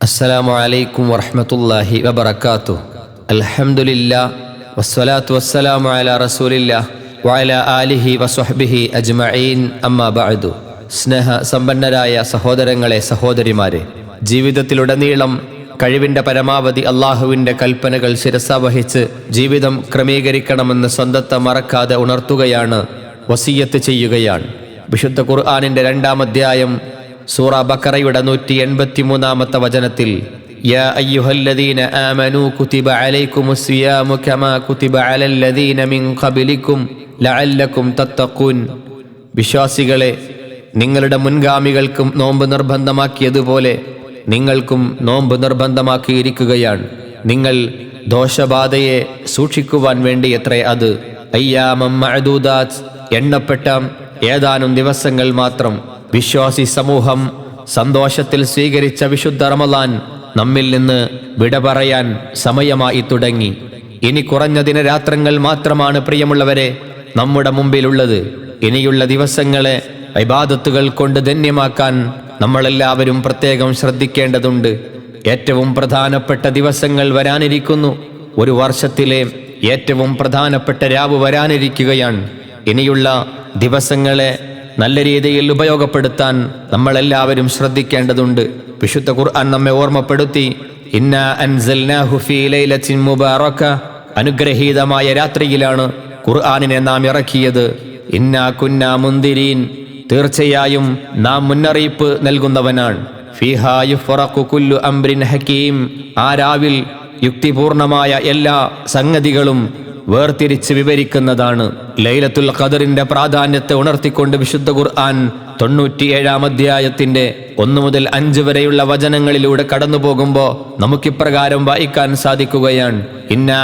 അസ്സലാമു അലൈക്കും വറഹമത്തല്ലാഹി വബർക്കാത്തു അൽഹംദുലില്ലാ വസ്സലാത്തു വസ്സലാമു അല റസൂലില്ല വഅല ആലിഹി വസ്വഹ്ബിഹി അജ്മഈൻ. അമ്മാ ബഅദു. സ്നേഹ സമ്പന്നരായ സഹോദരങ്ങളെ സഹോദരിമാരെ ജീവിതത്തിലുടനീളം കഴിവിന്റെ പരമാവധി അള്ളാഹുവിന്റെ കൽപ്പനകൾ ശിരസാവഹിച്ച് ജീവിതം ക്രമീകരിക്കണമെന്ന് സ്വന്തത്തെ മറക്കാതെ ഉണർത്തുകയാണ് വസീയത്ത് ചെയ്യുകയാണ്. വിശുദ്ധ ഖുർആാനിന്റെ രണ്ടാം അധ്യായം സൂറ ബക്കറയുടെ നൂറ്റി എൺപത്തി മൂന്നാമത്തെ വചനത്തിൽ വിശ്വാസികളെ നിങ്ങളുടെ മുൻഗാമികൾക്കും നോമ്പ് നിർബന്ധമാക്കിയതുപോലെ നിങ്ങൾക്കും നോമ്പ് നിർബന്ധമാക്കിയിരിക്കുകയാണ്. നിങ്ങൾ ദോഷബാധയെ സൂക്ഷിക്കുവാൻ വേണ്ടി എത്രേ അത്. അയ്യാമം എണ്ണപ്പെട്ട ഏതാനും ദിവസങ്ങൾ മാത്രം വിശ്വാസി സമൂഹം സന്തോഷത്തിൽ സ്വീകരിച്ച വിശുദ്ധ റമലാൻ നമ്മിൽ നിന്ന് വിട പറയാൻ സമയമായി തുടങ്ങി. ഇനി കുറഞ്ഞ ദിനരാത്രങ്ങൾ മാത്രമാണ് പ്രിയമുള്ളവരെ നമ്മുടെ മുമ്പിലുള്ളത്. ഇനിയുള്ള ദിവസങ്ങളെ ഇബാദത്തുകൾ കൊണ്ട് ധന്യമാക്കാൻ നമ്മളെല്ലാവരും പ്രത്യേകം ശ്രദ്ധിക്കേണ്ടതുണ്ട്. ഏറ്റവും പ്രധാനപ്പെട്ട ദിവസങ്ങൾ വരാനിരിക്കുന്നു. ഒരു വർഷത്തിലെ ഏറ്റവും പ്രധാനപ്പെട്ട രാവ് വരാനിരിക്കുകയാണ്. ഇനിയുള്ള ദിവസങ്ങളെ നല്ല രീതിയിൽ ഉപയോഗപ്പെടുത്താൻ നമ്മളെല്ലാവരും ശ്രദ്ധിക്കേണ്ടതുണ്ട്. വിശുദ്ധ ഖുർആൻ നമ്മെ ഓർമ്മപ്പെടുത്തി ഇന്ന മുബാറക അനുഗ്രഹീതമായ രാത്രിയിലാണ് ഖുർആാനിനെ നാം ഇറക്കിയത്. ഇന്ന കുന്ന മുന്തിരീൻ. തീർച്ചയായും നാം മുന്നറിയിപ്പ് നൽകുന്നവനാണ്. ആ രാവിൽ യുക്തിപൂർണമായ എല്ലാ സംഗതികളും വേർതിരിച്ച് വിവരിക്കുന്നതാണ്. ലൈലത്തുൽ ഖദറിന്റെ പ്രാധാന്യത്തെ ഉണർത്തിക്കൊണ്ട് വിശുദ്ധ ഖുർആൻ തൊണ്ണൂറ്റിയേഴാം അധ്യായത്തിന്റെ ഒന്നു മുതൽ അഞ്ച് വരെയുള്ള വചനങ്ങളിലൂടെ കടന്നു പോകുമ്പോൾ നമുക്കിപ്രകാരം വായിക്കാൻ സാധിക്കുകയാണ്. ഇന്നാ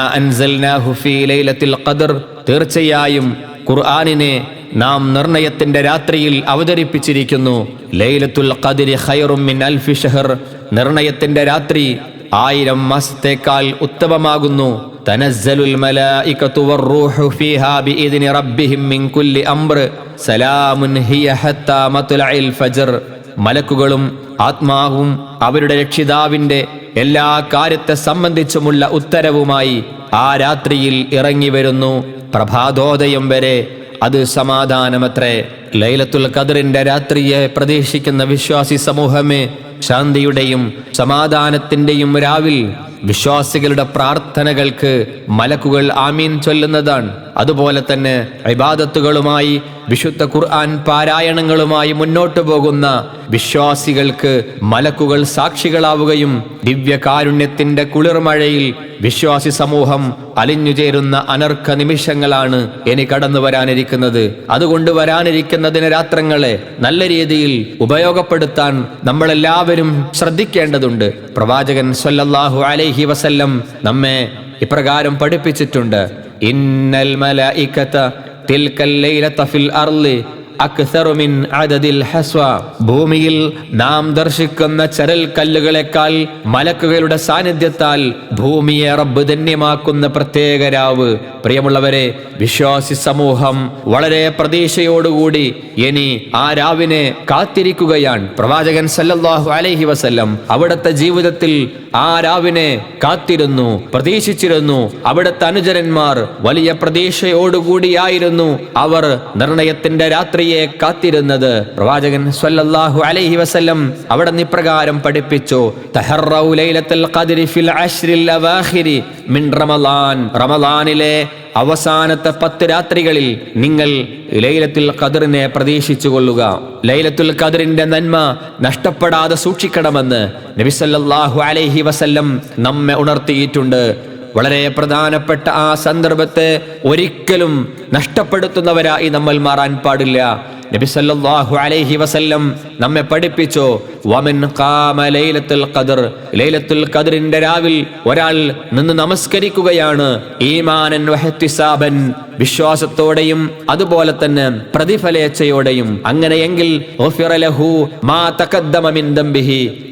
തീർച്ചയായും ഖുർആാനിനെ നാം നിർണയത്തിന്റെ രാത്രിയിൽ അവതരിപ്പിച്ചിരിക്കുന്നു. ലൈലത്തുൽ ഖദിർ ഖൈറും മിൻ നിർണയത്തിന്റെ രാത്രി ആയിരം മാസത്തേക്കാൾ ഉത്തമമാകുന്നു. തനസ്സലുൽ മലായികതു വറൂഹു ഫീഹാ റബ്ബിഹിം മിൻ കുല്ലി അംർ സലാമുൻ ഹിയ ഹത്താ ഫജ്ർ. മലക്കുകളും ആത്മാവും അവരുടെ രക്ഷിതാവിന്റെ എല്ലാ കാര്യത്തെ സംബന്ധിച്ചുമുള്ള ഉത്തരവുമായി ആ രാത്രിയിൽ ഇറങ്ങി വരുന്നു. പ്രഭാതോദയം വരെ അത് സമാധാനമത്രേ. ലൈലത്തുൽ ഖദറിന്റെ രാത്രിയെ പ്രതീക്ഷിക്കുന്ന വിശ്വാസി സമൂഹമേ ശാന്തിയുടെയും സമാധാനത്തിന്റെയും രാവിൽ വിശ്വാസികളുടെ പ്രാർത്ഥനകൾക്ക് മലക്കുകൾ ആമീൻ ചൊല്ലുന്നതാണ്. അതുപോലെ തന്നെ ഇബാദത്തുകളുമായി വിശുദ്ധ ഖുർആൻ പാരായണങ്ങളുമായി മുന്നോട്ടു പോകുന്ന വിശ്വാസികൾക്ക് മലക്കുകൾ സാക്ഷികളാവുകയും ദിവ്യകാരുണ്യത്തിന്റെ കുളിർമഴയിൽ വിശ്വാസി സമൂഹം അലിഞ്ഞുചേരുന്ന അനർഘ നിമിഷങ്ങളാണ് ഇനി കടന്നു വരാനിരിക്കുന്നത്. അതുകൊണ്ട് വരാനിരിക്കുന്ന ദിനരാത്രങ്ങളെ നല്ല രീതിയിൽ ഉപയോഗപ്പെടുത്താൻ നമ്മളെല്ലാവരും ശ്രദ്ധിക്കേണ്ടതുണ്ട്. പ്രവാചകൻ സൊല്ലാഹു അലൈഹി വസല്ലം നമ്മെ ഇപ്രകാരം പഠിപ്പിച്ചിട്ടുണ്ട്. إن الملائكة تلك الليلة في الأرض അക്സറു മിൻ അദദിൽ ഹസ്വ. ഭൂമിയിൽ നാം ദർശിക്കുന്ന ചരൽ കല്ലുകളെക്കാൾ മലക്കുകളുടെ സാന്നിധ്യത്താൽ ഭൂമിയെ റബ്ബ് ധന്യമാക്കുന്ന പ്രത്യേക രാവ്. പ്രിയമുള്ളവരെ വിശ്വാസി സമൂഹം വളരെ പ്രതീക്ഷയോടുകൂടി ഇനി ആ രാവിനെ കാത്തിരിക്കുകയാണ്. പ്രവാചകൻ സല്ലല്ലാഹു അലൈഹി വസല്ലം അവിടുത്തെ ജീവിതത്തിൽ ആ രാവിനെ കാത്തിരുന്നു പ്രതീക്ഷിച്ചിരുന്നു. അവിടുത്തെ അനുചരന്മാർ വലിയ പ്രതീക്ഷയോടുകൂടിയായിരുന്നു അവർ നിർണയത്തിന്റെ രാത്രിയെ കാത്തിരുന്നത്. പ്രവാചകൻ സല്ലല്ലാഹു അലൈഹി വസല്ലം അവിടെ നിപ്രകാരം പഠിപ്പിച്ചു. തഹറൗ ലൈലത്തുൽ ഖദ്രി ഫിൽ അശ്രിൽ അവാഖിരി മിൻ റമളാൻ റമളാനിലെ അവസാനത്തെ പത്ത് രാത്രികളിൽ നിങ്ങൾ ലൈലത്തുൽ ഖദറിനെ പ്രതീക്ഷിച്ചു കൊള്ളുക ലൈലത്തുൽ ഖദറിന്റെ നന്മ നഷ്ടപ്പെടാതെ സൂക്ഷിക്കണമെന്ന് നബിസല്ലാഹു അലൈഹി വസല്ലം നമ്മെ ഉണർത്തിയിട്ടുണ്ട്. വളരെ പ്രധാനപ്പെട്ട ആ സന്ദർഭത്തെ ഒരിക്കലും നഷ്ടപ്പെടുത്തുന്നവരായി നമ്മൾ മാറാൻ പാടില്ല. നബി സല്ലല്ലാഹു അലൈഹി വസല്ലം നമ്മെ പഠിപ്പിച്ചു ലൈലത്തുൽ ഖദർ. രാവിൽ ഒരാൾ നിന്ന് നമസ്കരിക്കുകയാണ്. ഈമാനൻ വഹ്തിസാബൻ വിശ്വാസത്തോടെയും അതുപോലെ തന്നെ പ്രതിഫലേച്ഛയോടെയും. അങ്ങനെയെങ്കിൽ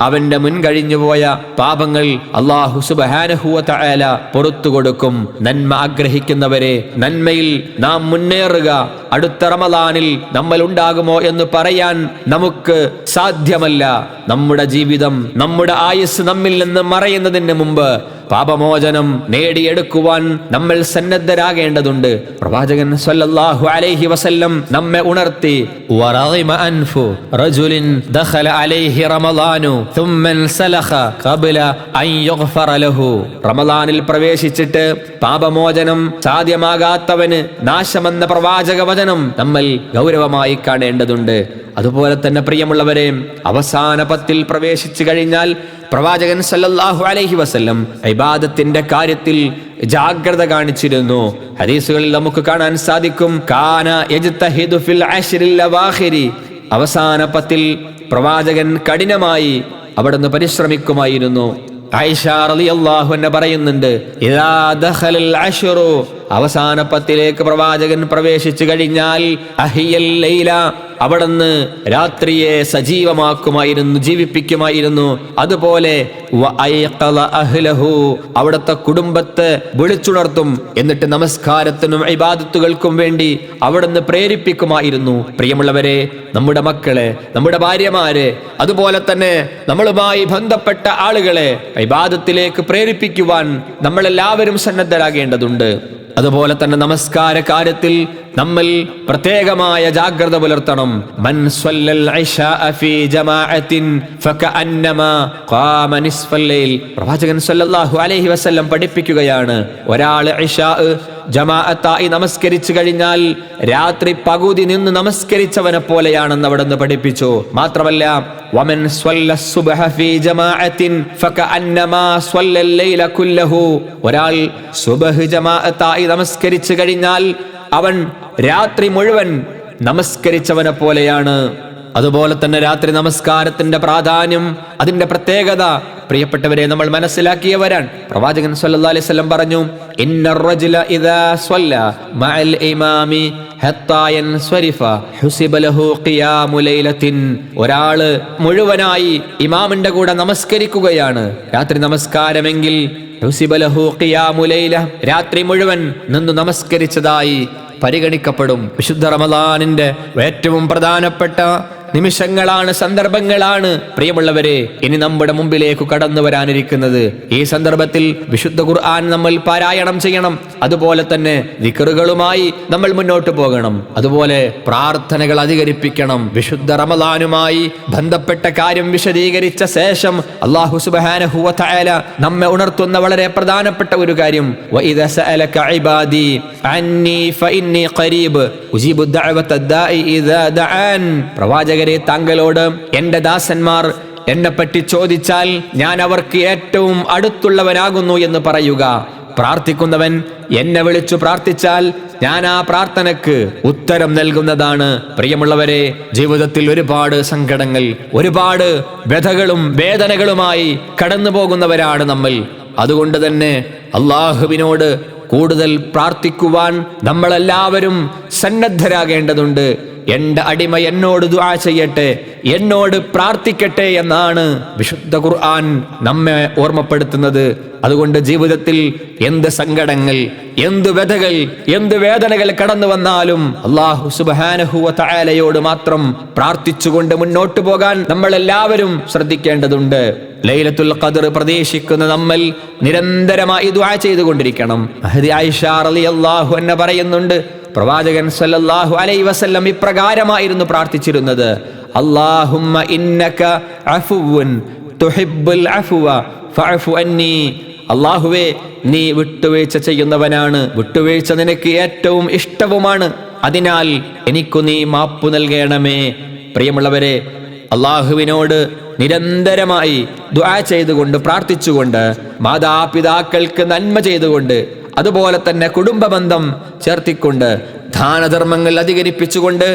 അവന്റെ മുൻകഴിഞ്ഞുപോയ പാപങ്ങൾ അള്ളാഹു തആല പുറത്തു കൊടുക്കും. നന്മ ആഗ്രഹിക്കുന്നവരെ നന്മയിൽ നാം മുന്നേറുക. അടുത്ത റമദാനിൽ നമ്മൾ ഉണ്ടാകുമോ എന്ന് പറയാൻ നമുക്ക് സാധ്യമല്ല. നമ്മുടെ ജീവിതം നമ്മുടെ ആയുസ് നമ്മിൽ നിന്ന് മറയുന്നതിന് മുമ്പ് പാപമോചനം നേടിയെടുക്കുവാൻ നമ്മൾ സന്നദ്ധരാകേണ്ടതുണ്ട് പ്രവാചകൻ സല്ലല്ലാഹു അലൈഹി വസല്ലം നമ്മെ ഉണർത്തി വറളിമ അൻഫു റജുലിൻ ദഖല അലൈഹി റമളാനു ثم انسلخ قبل അൻ യുഗ്ഫറ ലഹു റമളാനിൽ പ്രവേശിച്ചിട്ട് പാപമോചനം സാധ്യമാകാത്തവന് നാശമെന്ന പ്രവാചക വചനം നമ്മൾ ഗൗരവമായി കാണേണ്ടതുണ്ട് അതുപോലെ തന്നെ പ്രിയമുള്ളവരെ അവസാന പത്തിൽ പ്രവേശിച്ചു കഴിഞ്ഞാൽ പ്രവാചകൻ സല്ലല്ലാഹു അലൈഹി വസല്ലം ഇബാദത്തിന്റെ കാര്യത്തിൽ ജാഗ്രത കാണിച്ചിരുന്നു. ഹദീസുകളിൽ നമുക്ക് കാണാൻ സാധിക്കും കാന ഫിൽ അവസാന പത്തിൽ പ്രവാചകൻ കഠിനമായി അവിടുന്ന് പരിശ്രമിക്കുമായിരുന്നു. ആയിഷ റളിയല്ലാഹു അൻഹ പറയുന്നുണ്ട് ഇദാ അവസാന പത്തിലേക്ക് പ്രവാചകൻ പ്രവേശിച്ചു കഴിഞ്ഞാൽ അഹിയൽ ലൈല അവിടുന്ന് രാത്രിയെ സജീവമാക്കുമായിരുന്നു ജീവിപ്പിക്കുമായിരുന്നു. അതുപോലെ അവിടുത്തെ കുടുംബത്തെ വിളിച്ചുണർത്തും. എന്നിട്ട് നമസ്കാരത്തിനും ഇബാദത്തുകൾക്കും വേണ്ടി അവിടുന്ന് പ്രേരിപ്പിക്കുമായിരുന്നു. പ്രിയമുള്ളവരെ നമ്മുടെ മക്കളെ നമ്മുടെ ഭാര്യമാരെ അതുപോലെ തന്നെ നമ്മളുമായി ബന്ധപ്പെട്ട ആളുകളെ ഇബാദത്തിലേക്ക് പ്രേരിപ്പിക്കുവാൻ നമ്മളെല്ലാവരും സന്നദ്ധരാകേണ്ടതുണ്ട്. അതുപോലെ തന്നെ നമസ്കാര കാര്യത്തിൽ നമ്മൾ പ്രത്യേകമായ ജാഗ്രത പുലർത്തണം. മൻ പ്രവാചകൻ സല്ലല്ലാഹു അലൈഹി വസല്ലം പഠിപ്പിക്കുകയാണ്. ഒരാൾ ഇശാ ജമാഅത്തായി നമസ്കരിച്ചു കഴിഞ്ഞാൽ രാത്രി പകുതി നിന്ന് നമസ്കരിച്ചവനെ പോലെയാണെന്ന് അവിടെ നിന്ന് പഠിപ്പിച്ചു. മാത്രമല്ല വമൻ ഫീ ജമാഅത്തിൻ ഒരാൾ സുബഹ് ജമാഅത്തായി നമസ്കരിച്ചു കഴിഞ്ഞാൽ അവൻ രാത്രി മുഴുവൻ നമസ്കരിച്ചവനെ പോലെയാണ്. അതുപോലെ തന്നെ രാത്രി നമസ്കാരത്തിന്റെ പ്രാധാന്യം അതിന്റെ പ്രത്യേകത പ്രിയപ്പെട്ടവരെ നമ്മൾ മനസ്സിലാക്കിയവരാൻ പ്രവാചകൻ സല്ലല്ലാഹു അലൈഹി വസല്ലം പറഞ്ഞു ഇന്നർ റജുല ഇദാ സ്വല്ല മഅൽ ഇമാമി ഹത്താ ഹുസിബ ലഹു ഖിയാമു ലൈലത്തിൻ. ഒരാൾ മുഴുവനായി ഇമാമിന്റെ കൂടെ നമസ്കരിക്കുകയാണ്. രാത്രി നമസ്കാരമെങ്കിൽ ഹുസിബ ലഹു ഖിയാമു ലൈല രാത്രി മുഴുവൻ നിന്ന് നമസ്കരിച്ചതായി പരിഗണിക്കപ്പെടും. വിശുദ്ധ റമദാനിന്റെ ഏറ്റവും പ്രധാനപ്പെട്ട നിമിഷങ്ങളാണ് സന്ദർഭങ്ങളാണ്. പ്രിയമുള്ളവരെ ഇനി നമ്മുടെ മുമ്പിലേക്ക് കടന്നു വരാനിരിക്കുന്നത്. ഈ സന്ദർഭത്തിൽ വിശുദ്ധ ഖുർആൻ നമ്മൾ പാരായണം ചെയ്യണം. അതുപോലെ തന്നെ വിക്കറുകളുമായി നമ്മൾ മുന്നോട്ട് പോകണം. അതുപോലെ പ്രാർത്ഥനകൾ അധികരിപ്പിക്കണം. വിശുദ്ധ റമദാനുമായി ബന്ധപ്പെട്ട കാര്യം വിശദീകരിച്ച ശേഷം അള്ളാഹു തആല നമ്മെ ഉണർത്തുന്ന വളരെ പ്രധാനപ്പെട്ട ഒരു കാര്യം. പ്രവാചകരെ താങ്കളോട് എന്റെ ദാസന്മാർ എന്നെ പറ്റി ചോദിച്ചാൽ ഞാൻ അവർക്ക് ഏറ്റവും അടുത്തുള്ളവനാകുന്നു എന്ന് പറയുക. പ്രാർത്ഥിക്കുന്നവൻ എന്നെ വിളിച്ചു പ്രാർത്ഥിച്ചാൽ ഞാൻ ആ പ്രാർത്ഥനക്ക് ഉത്തരം നൽകുന്നതാണ്. പ്രിയമുള്ളവരെ ജീവിതത്തിൽ ഒരുപാട് സങ്കടങ്ങൾ ഒരുപാട് വ്യഥകളും വേദനകളുമായി കടന്നു പോകുന്നവരാണ് നമ്മൾ. അതുകൊണ്ട് തന്നെ അള്ളാഹുവിനോട് കൂടുതൽ പ്രാർത്ഥിക്കുവാൻ നമ്മളെല്ലാവരും സന്നദ്ധരാകേണ്ടതുണ്ട്. എന്റെ അടിമ എന്നോട് ദുആ ചെയ്യട്ടെ എന്നോട് പ്രാർത്ഥിക്കട്ടെ എന്നാണ് വിശുദ്ധ ഖുർആൻ നമ്മെ ഓർമ്മപ്പെടുത്തുന്നത്. അതുകൊണ്ട് ജീവിതത്തിൽ എന്ത് സങ്കടങ്ങൾ എന്ത് വ്യഥകൾ എന്ത് വേദനകൾ കടന്നു വന്നാലും അള്ളാഹു സുബാനഹുവ തആലയോട് മാത്രം പ്രാർത്ഥിച്ചുകൊണ്ട് മുന്നോട്ട് പോകാൻ നമ്മളെല്ലാവരും ശ്രദ്ധിക്കേണ്ടതുണ്ട്. ലൈലത്തുൽ ഖദർ പ്രതീക്ഷിക്കുന്ന നമ്മൾ നിരന്തരമായി ദുആ ചെയ്തുകൊണ്ടിരിക്കണം. മഹദി ആയിഷ റളിയല്ലാഹു അൻഹ പറയുന്നുണ്ട് പ്രവാചകൻ സല്ലല്ലാഹു അലൈഹി വസല്ലം ഇപ്രകാരമായിരുന്നു പ്രാർത്ഥിച്ചിരുന്നത്. അല്ലാഹുമ്മ ഇന്നക അഫുവുൻ തുഹിബ്ബുൽ അഫ്വ ഫഅഫു അന്നി. അല്ലാഹുവേ നീ വിട്ടുവീഴ്ച ചെയ്യുന്നവനാണ്. വിട്ടുവീഴ്ച നിനക്ക് ഏറ്റവും ഇഷ്ടവുമാണ്. അതിനാൽ എനിക്കു നീ മാപ്പു നൽകണമേ. പ്രിയമുള്ളവരെ അള്ളാഹുവിനോട് നിരന്തരമായി ദുആ ചെയ്തുകൊണ്ട് പ്രാർത്ഥിച്ചുകൊണ്ട് മാതാപിതാക്കൾക്ക് നന്മ ചെയ്തുകൊണ്ട് അതുപോലെ തന്നെ കുടുംബ ബന്ധം ചേർത്തിക്കൊണ്ട് ദാനധർമ്മങ്ങൾ അധികരിപ്പിച്ചുകൊണ്ട്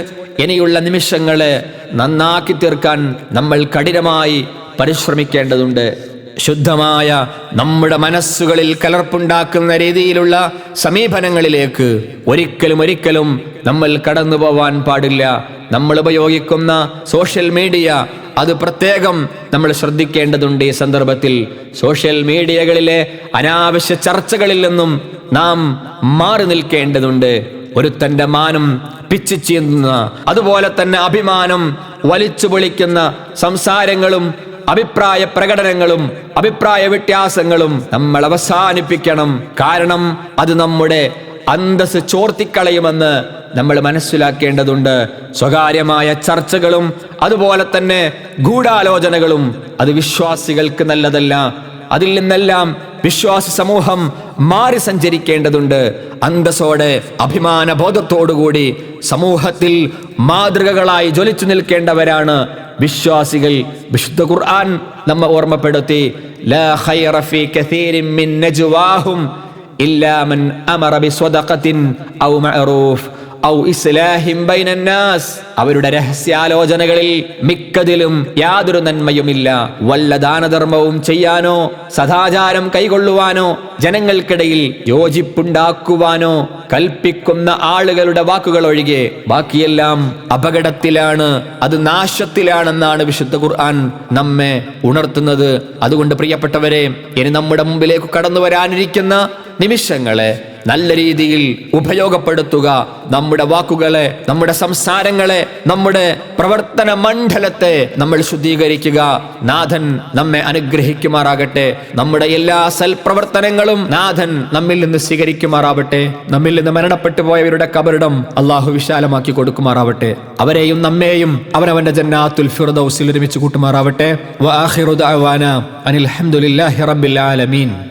ഇനിയുള്ള നിമിഷങ്ങളെ നന്നാക്കി തീർക്കാൻ നമ്മൾ കഠിനമായി പരിശ്രമിക്കേണ്ടതുണ്ട്. ശുദ്ധമായ നമ്മുടെ മനസ്സുകളിൽ കലർപ്പുണ്ടാക്കുന്ന രീതിയിലുള്ള സമീപനങ്ങളിലേക്ക് ഒരിക്കലും ഒരിക്കലും നമ്മൾ കടന്നു പോവാൻ പാടില്ല. നമ്മൾ ഉപയോഗിക്കുന്ന സോഷ്യൽ മീഡിയ അത് പ്രത്യേകം നമ്മൾ ശ്രദ്ധിക്കേണ്ടതുണ്ട് ഈ സന്ദർഭത്തിൽ. സോഷ്യൽ മീഡിയകളിലെ അനാവശ്യ ചർച്ചകളിൽ നിന്നും നാം മാറി നിൽക്കേണ്ടതുണ്ട്. ഒരുത്തന്റെ മാനം പിച്ചു ചീന്തുന്ന അതുപോലെ തന്നെ അഭിമാനം വലിച്ചു പൊളിക്കുന്ന സംസാരങ്ങളും അഭിപ്രായ പ്രകടനങ്ങളും അഭിപ്രായ വ്യത്യാസങ്ങളും നമ്മൾ അവസാനിപ്പിക്കണം. കാരണം അത് നമ്മുടെ അന്തസ് ചോർത്തിക്കളയുമെന്ന് നമ്മൾ മനസ്സിലാക്കേണ്ടതുണ്ട്. സ്വകാര്യമായ ചർച്ചകളും അതുപോലെ തന്നെ ഗൂഢാലോചനകളും അത് വിശ്വാസികൾക്ക് നല്ലതല്ല. അതിൽ നിന്നെല്ലാം വിശ്വാസ സമൂഹം മാറി സഞ്ചരിക്കേണ്ടതുണ്ട്. അന്തസ്സോടെ അഭിമാന ബോധത്തോടുകൂടി സമൂഹത്തിൽ മാതൃകകളായി ജ്വലിച്ചു നിൽക്കേണ്ടവരാണ് വിശ്വാസികൾ. വിശുദ്ധ ഖുർആൻ നമ്മെ ഓർമ്മപ്പെടുത്തി ലാ ഖൈറ ഫീ കസീരിൻ മിൻ നജ്വാഹും ഇല്ലാ മൻ അമറ ബിസ്വദഖത്തിൻ ഔ മഅറൂഫ്. ഔ ഇസ്ലാഹിം ബൈനന്നാസ്. നാസ് അവരുടെ രഹസ്യാലോചനകളിൽ മിക്കതിലും യാതൊരു നന്മയുമില്ല. വല്ല ദാനധർമ്മവും ചെയ്യാനോ സദാചാരം കൈകൊള്ളുവാനോ ജനങ്ങൾക്കിടയിൽ യോജിപ്പുണ്ടാക്കുവാനോ കൽപ്പിക്കുന്ന ആളുകളുടെ വാക്കുകൾ ഒഴികെ ബാക്കിയെല്ലാം അപകടത്തിലാണ്. അത് നാശത്തിലാണെന്നാണ് വിശുദ്ധ ഖുർആൻ നമ്മെ ഉണർത്തുന്നത്. അതുകൊണ്ട് പ്രിയപ്പെട്ടവരെ ഇനി നമ്മുടെ മുമ്പിലേക്ക് കടന്നു വരാനിരിക്കുന്ന നിമിഷങ്ങളെ നല്ല രീതിയിൽ ഉപയോഗപ്പെടുത്തുക. നമ്മുടെ വാക്കുകളെ നമ്മുടെ സംസാരങ്ങളെ നമ്മുടെ പ്രവർത്തന മണ്ഡലത്തെ നമ്മൾ ശുദ്ധീകരിക്കുക. നാഥൻ നമ്മെ അനുഗ്രഹിക്കുമാറാകട്ടെ. നമ്മുടെ എല്ലാ സൽപ്രവർത്തനങ്ങളും നാഥൻ നമ്മിൽ നിന്ന് സ്വീകരിക്കുമാറാവട്ടെ. നമ്മിൽ നിന്ന് മരണപ്പെട്ടു പോയവരുടെ കബറിടം അള്ളാഹു വിശാലമാക്കി കൊടുക്കുമാറാവട്ടെ. അവരെയും നമ്മെയും അവനവന്റെ ജന്നാത്തുൽ ഫിർദൗസിൽ ഒരുമിച്ച് കൂട്ടുമാറാവട്ടെ. അനിൽ ഹംദുലില്ലാഹി റബ്ബിൽ ആലമീൻ.